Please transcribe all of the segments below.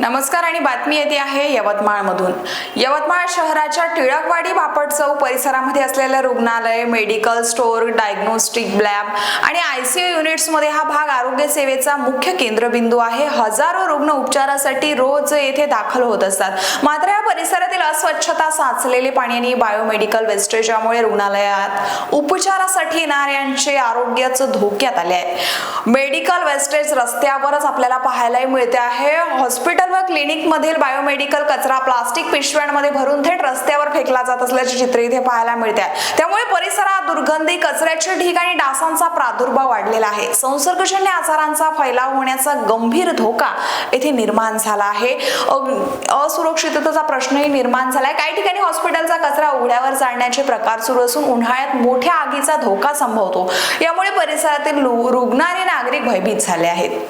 नमस्कार आणि बातमी येते आहे यवतमाळमधून. यवतमाळ शहराच्या टिळकवाडी बापट चौक परिसरामध्ये असलेलं रुग्णालय मेडिकल स्टोअर डायग्नोस्टिक लॅब आणि आयसीयू युनिट्समध्ये हा भाग आरोग्य सेवेचा मुख्य केंद्रबिंदू आहे. हजारो रुग्ण उपचारासाठी रोज येथे दाखल होत असतात. मात्र या परिसरातील अस्वच्छता साचलेले पाणी आणि बायोमेडिकल वेस्टेज यामुळे रुग्णालयात उपचारासाठी येणाऱ्यांचे आरोग्याचं धोक्यात आले आहे मेडिकल वेस्टेज रस्त्यावरच आपल्याला पाहायलाही मिळते आहे. हॉस्पिटल व क्लिनिक मधील बायोमेडिकल कचरा प्लास्टिक पिशव्यांमध्ये भरून थेट रस्त्यावर फेकला जात असल्याचे चित्र इथे पाहायला मिळते त्यामुळे परिसरात दुर्गंधी कचऱ्याच्या ढीग आणि डासांचा प्रादुर्भाव वाढलेला आहे. संसर्गजन्य आजारांचा फैलाव होण्याचा गंभीर धोका येथे निर्माण झाला आहे. असुरक्षिततेचा प्रश्नही निर्माण झालाय. काही ठिकाणी हॉस्पिटलचा कचरा उघड्यावर जाळण्याचे प्रकार सुरू असून उन्हाळ्यात मोठ्या आगीचा धोका संभवतो. यामुळे परिसरातील रुग्ण आणि नागरिक भयभीत झाले आहेत.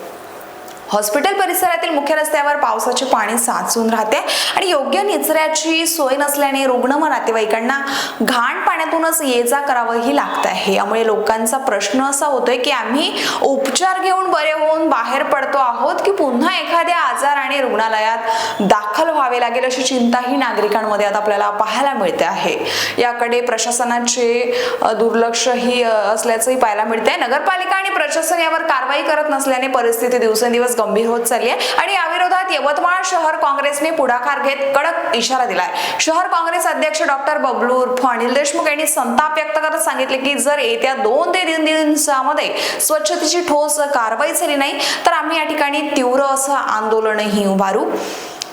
हॉस्पिटल परिसरातील मुख्य रस्त्यावर पावसाचे पाणी साचून राहते आणि योग्य निचऱ्याची सोय नसल्याने रुग्ण व नातेवाईकांना घाण पाण्यातूनच ये जा करावंही लागत आहे. यामुळे लोकांचा प्रश्न असा होतोय की आम्ही उपचार घेऊन बरे होऊन बाहेर पडतो आहोत की पुन्हा एखाद्या आजाराने रुग्णालयात दाखल व्हावे लागेल अशी चिंताही नागरिकांमध्ये आता आपल्याला पाहायला मिळते आहे. याकडे प्रशासनाचे दुर्लक्षही असल्याचंही पाहायला मिळते नगरपालिका आणि प्रशासन यावर कारवाई करत नसल्याने परिस्थिती दिवसेंदिवस गंभीर होत चालली आहे. आणि याविरोधात यवतमाळ शहर काँग्रेसने पुढाकार घेत कडक इशारा दिलाय. शहर काँग्रेस अध्यक्ष डॉक्टर बबलू उर्फ अनिल देशमुख यांनी संताप व्यक्त करत सांगितले की जर येत्या दोन ते तीन दिवसामध्ये स्वच्छतेची ठोस कारवाई झाली नाही तर आम्ही या ठिकाणी तीव्र असं आंदोलनही उभारू.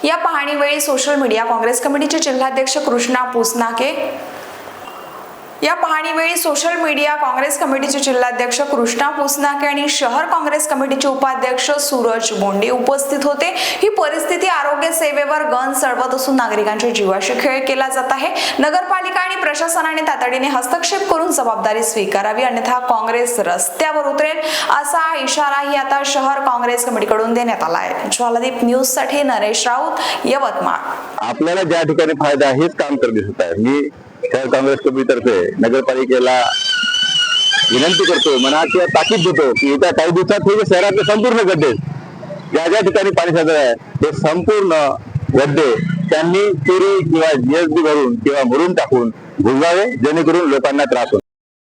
या पाहणीवेळी सोशल मीडिया काँग्रेस कमिटीचे जिल्हाध्यक्ष कृष्णा पुसनाके या पाहणीवेळी सोशल मीडिया काँग्रेस कमिटीचे जिल्हाध्यक्ष कृष्णा पुसनाके आणि शहर काँग्रेस कमिटीचे उपाध्यक्ष सूरज बोंडे उपस्थित होते. ही परिस्थिती आरोग्य सेवेवर गण चढवत असून नागरिकांच्या जीवाशी खेळ केला जात आहे. नगरपालिका आणि प्रशासनाने तातडीने हस्तक्षेप करून जबाबदारी स्वीकारावी अन्यथा काँग्रेस रस्त्यावर उतरेल असा इशाराही आता शहर काँग्रेस कमिटीकडून देण्यात आला आहे. ज्वालादीप न्यूजसाठी नरेश राऊत यवतमाळ. आपल्याला ज्या ठिकाणी फायदा आहे काम तर दिसत आहे. मी शहर काँग्रेस कमिटीतर्फे नगरपालिकेला विनंती करतो म्हणा किंवा ताकीद देतो की येत्या काही दिवसात हे शहरातले संपूर्ण गड्डे ज्या ज्या ठिकाणी पाणी साचत आहे ते संपूर्ण गड्डे त्यांनी चोरी किंवा जीएसबी भरून किंवा भरून टाकून भुगावे जेणेकरून लोकांना त्रास होईल